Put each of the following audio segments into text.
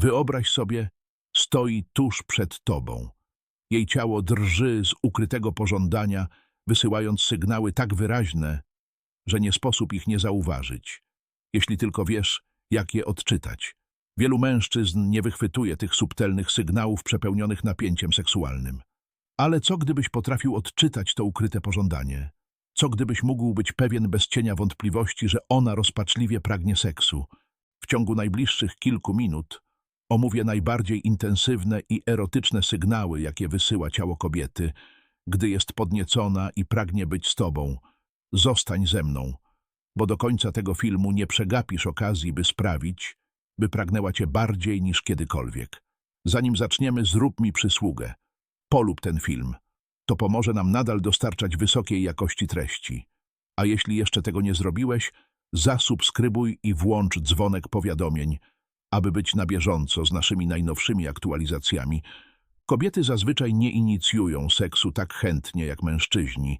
Wyobraź sobie, stoi tuż przed tobą. Jej ciało drży z ukrytego pożądania, wysyłając sygnały tak wyraźne, że nie sposób ich nie zauważyć, jeśli tylko wiesz, jak je odczytać. Wielu mężczyzn nie wychwytuje tych subtelnych sygnałów przepełnionych napięciem seksualnym. Ale co gdybyś potrafił odczytać to ukryte pożądanie? Co gdybyś mógł być pewien bez cienia wątpliwości, że ona rozpaczliwie pragnie seksu? W ciągu najbliższych kilku minut omówię najbardziej intensywne i erotyczne sygnały, jakie wysyła ciało kobiety, gdy jest podniecona i pragnie być z tobą. Zostań ze mną, bo do końca tego filmu nie przegapisz okazji, by sprawić, by pragnęła cię bardziej niż kiedykolwiek. Zanim zaczniemy, zrób mi przysługę. Polub ten film. To pomoże nam nadal dostarczać wysokiej jakości treści. A jeśli jeszcze tego nie zrobiłeś, zasubskrybuj i włącz dzwonek powiadomień, aby być na bieżąco z naszymi najnowszymi aktualizacjami. Kobiety zazwyczaj nie inicjują seksu tak chętnie jak mężczyźni,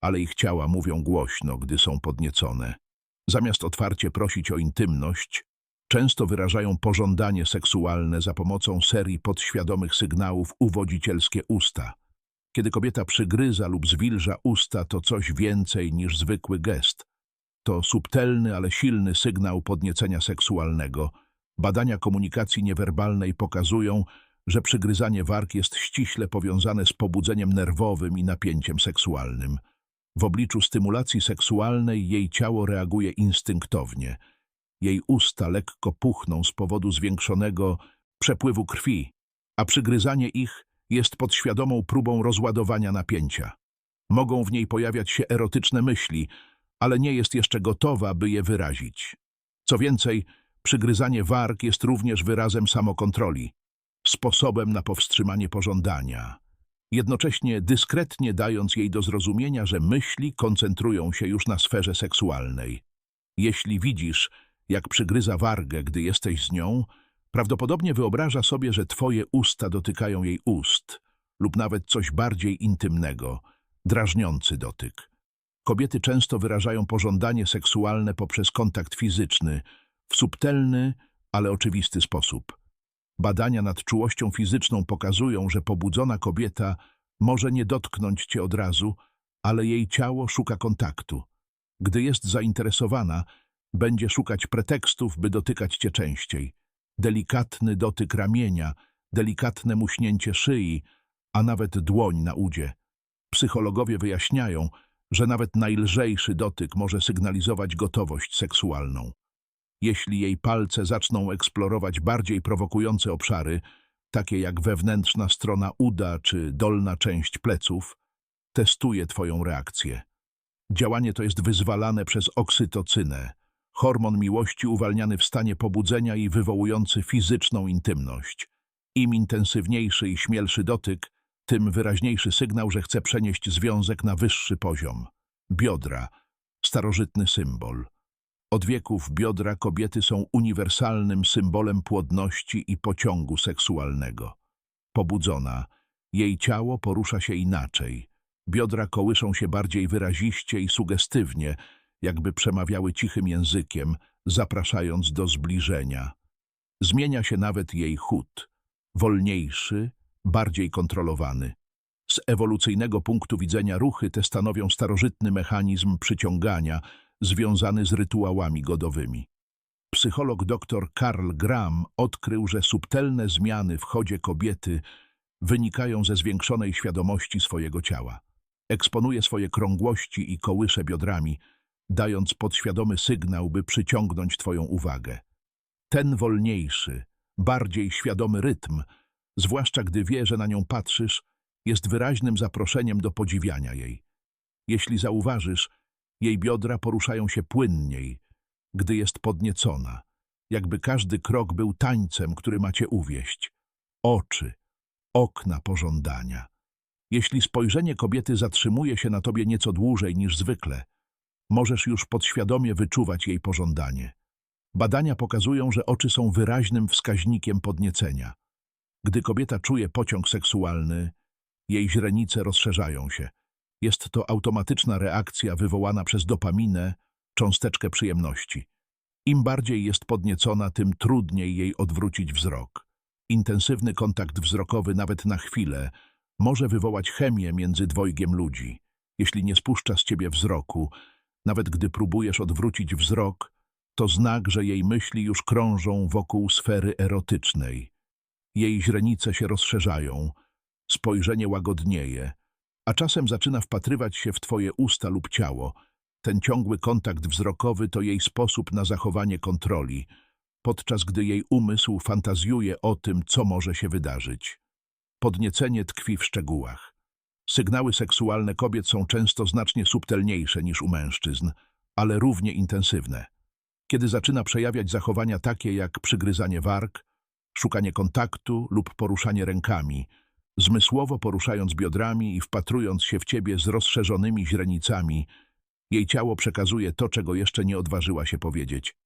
ale ich ciała mówią głośno, gdy są podniecone. Zamiast otwarcie prosić o intymność, często wyrażają pożądanie seksualne za pomocą serii podświadomych sygnałów uwodzicielskie usta. Kiedy kobieta przygryza lub zwilża usta, to coś więcej niż zwykły gest. To subtelny, ale silny sygnał podniecenia seksualnego. Badania komunikacji niewerbalnej pokazują, że przygryzanie warg jest ściśle powiązane z pobudzeniem nerwowym i napięciem seksualnym. W obliczu stymulacji seksualnej jej ciało reaguje instynktownie. Jej usta lekko puchną z powodu zwiększonego przepływu krwi, a przygryzanie ich jest podświadomą próbą rozładowania napięcia. Mogą w niej pojawiać się erotyczne myśli, ale nie jest jeszcze gotowa, by je wyrazić. Co więcej, przygryzanie warg jest również wyrazem samokontroli, sposobem na powstrzymanie pożądania, jednocześnie dyskretnie dając jej do zrozumienia, że myśli koncentrują się już na sferze seksualnej. Jeśli widzisz, jak przygryza wargę, gdy jesteś z nią, prawdopodobnie wyobraża sobie, że twoje usta dotykają jej ust lub nawet coś bardziej intymnego, drażniący dotyk. Kobiety często wyrażają pożądanie seksualne poprzez kontakt fizyczny, w subtelny, ale oczywisty sposób. Badania nad czułością fizyczną pokazują, że pobudzona kobieta może nie dotknąć cię od razu, ale jej ciało szuka kontaktu. Gdy jest zainteresowana, będzie szukać pretekstów, by dotykać cię częściej. Delikatny dotyk ramienia, delikatne muśnięcie szyi, a nawet dłoń na udzie. Psychologowie wyjaśniają, że nawet najlżejszy dotyk może sygnalizować gotowość seksualną. Jeśli jej palce zaczną eksplorować bardziej prowokujące obszary, takie jak wewnętrzna strona uda czy dolna część pleców, testuje twoją reakcję. Działanie to jest wyzwalane przez oksytocynę, hormon miłości uwalniany w stanie pobudzenia i wywołujący fizyczną intymność. Im intensywniejszy i śmielszy dotyk, tym wyraźniejszy sygnał, że chce przenieść związek na wyższy poziom. Biodra, starożytny symbol. Od wieków biodra kobiety są uniwersalnym symbolem płodności i pociągu seksualnego. Pobudzona, jej ciało porusza się inaczej. Biodra kołyszą się bardziej wyraziście i sugestywnie, jakby przemawiały cichym językiem, zapraszając do zbliżenia. Zmienia się nawet jej chód, wolniejszy, bardziej kontrolowany. Z ewolucyjnego punktu widzenia ruchy te stanowią starożytny mechanizm przyciągania związany z rytuałami godowymi. Psycholog dr Karl Gram odkrył, że subtelne zmiany w chodzie kobiety wynikają ze zwiększonej świadomości swojego ciała. Eksponuje swoje krągłości i kołysze biodrami, dając podświadomy sygnał, by przyciągnąć Twoją uwagę. Ten wolniejszy, bardziej świadomy rytm, zwłaszcza gdy wie, że na nią patrzysz, jest wyraźnym zaproszeniem do podziwiania jej. Jeśli zauważysz, jej biodra poruszają się płynniej, gdy jest podniecona, jakby każdy krok był tańcem, który macie uwieść. Oczy, okna pożądania. Jeśli spojrzenie kobiety zatrzymuje się na tobie nieco dłużej niż zwykle, możesz już podświadomie wyczuwać jej pożądanie. Badania pokazują, że oczy są wyraźnym wskaźnikiem podniecenia. Gdy kobieta czuje pociąg seksualny, jej źrenice rozszerzają się. Jest to automatyczna reakcja wywołana przez dopaminę, cząsteczkę przyjemności. Im bardziej jest podniecona, tym trudniej jej odwrócić wzrok. Intensywny kontakt wzrokowy nawet na chwilę może wywołać chemię między dwojgiem ludzi. Jeśli nie spuszcza z ciebie wzroku, nawet gdy próbujesz odwrócić wzrok, to znak, że jej myśli już krążą wokół sfery erotycznej. Jej źrenice się rozszerzają, spojrzenie łagodnieje, a czasem zaczyna wpatrywać się w twoje usta lub ciało. Ten ciągły kontakt wzrokowy to jej sposób na zachowanie kontroli, podczas gdy jej umysł fantazjuje o tym, co może się wydarzyć. Podniecenie tkwi w szczegółach. Sygnały seksualne kobiet są często znacznie subtelniejsze niż u mężczyzn, ale równie intensywne. Kiedy zaczyna przejawiać zachowania takie jak przygryzanie warg, szukanie kontaktu lub poruszanie rękami, zmysłowo poruszając biodrami i wpatrując się w ciebie z rozszerzonymi źrenicami, jej ciało przekazuje to, czego jeszcze nie odważyła się powiedzieć.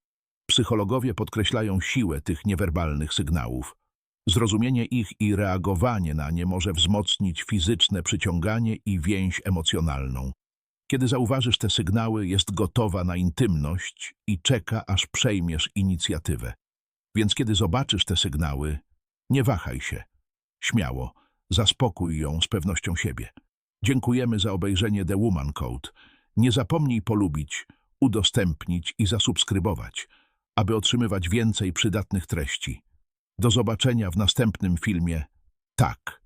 Psychologowie podkreślają siłę tych niewerbalnych sygnałów. Zrozumienie ich i reagowanie na nie może wzmocnić fizyczne przyciąganie i więź emocjonalną. Kiedy zauważysz te sygnały, jest gotowa na intymność i czeka, aż przejmiesz inicjatywę. Więc kiedy zobaczysz te sygnały, nie wahaj się. Śmiało, zaspokój ją z pewnością siebie. Dziękujemy za obejrzenie The Woman Code. Nie zapomnij polubić, udostępnić i zasubskrybować, aby otrzymywać więcej przydatnych treści. Do zobaczenia w następnym filmie. Tak.